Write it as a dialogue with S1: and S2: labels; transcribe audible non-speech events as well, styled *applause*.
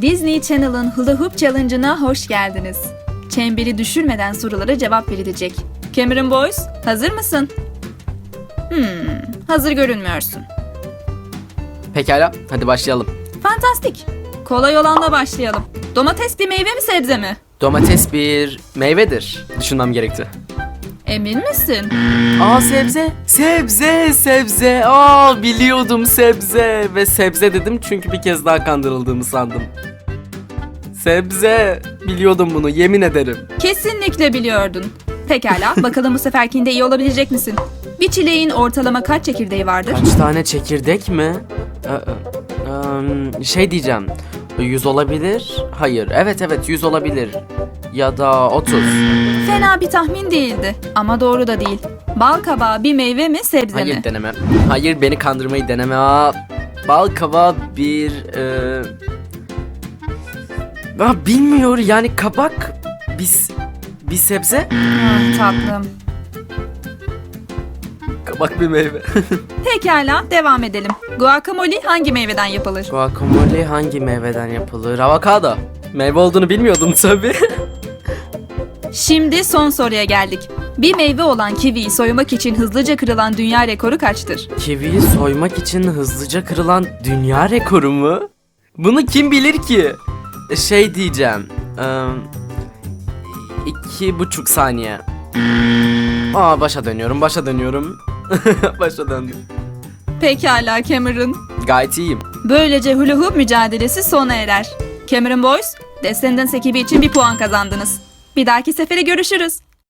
S1: Disney Channel'ın Hula Hoop Challenge'ına hoş geldiniz. Çemberi düşürmeden sorulara cevap verilecek. Cameron Boys, hazır mısın? Hmm, hazır görünmüyorsun.
S2: Pekala, hadi başlayalım.
S1: Fantastik. Kolay olanla başlayalım. Domates bir meyve mi sebze mi?
S2: Domates bir meyvedir. Düşünmem gerekti.
S1: Emin misin?
S2: Aa sebze. Sebze, sebze. Aa biliyordum sebze. Ve sebze dedim çünkü bir kez daha kandırıldığımı sandım. Sebze. Biliyordum bunu, yemin ederim.
S1: Kesinlikle biliyordun. Pekala, *laughs* bakalım bu seferkinde iyi olabilecek misin? Bir çileğin ortalama kaç çekirdeği vardır?
S2: Kaç tane çekirdek mi? Ee, e, şey diyeceğim. 100 olabilir. Hayır. Evet evet 100 olabilir. Ya da 30.
S1: Fena bir tahmin değildi ama doğru da değil. Bal kabağı bir meyve mi sebze
S2: Hayır
S1: mi?
S2: deneme. Hayır beni kandırmayı deneme. Aa, bal kabağı bir... E... Aa, bilmiyor yani kabak biz bir sebze.
S1: Ah, tatlım.
S2: Kabak bir meyve. *laughs*
S1: Pekala, devam edelim. Guacamole hangi meyveden yapılır?
S2: Guacamole hangi meyveden yapılır? Avokado. Meyve olduğunu bilmiyordum tabii. *laughs*
S1: Şimdi son soruya geldik. Bir meyve olan kiviyi soymak için hızlıca kırılan dünya rekoru kaçtır?
S2: Kiviyi soymak için hızlıca kırılan dünya rekoru mu? Bunu kim bilir ki? Şey diyeceğim. eee, iki buçuk saniye. Aa başa dönüyorum, başa dönüyorum. *laughs* başa döndüm.
S1: Pekala Cameron.
S2: Gayet iyiyim.
S1: Böylece hula hoop mücadelesi sona erer. Cameron Boys, Descendants ekibi için bir puan kazandınız. Bir dahaki sefere görüşürüz.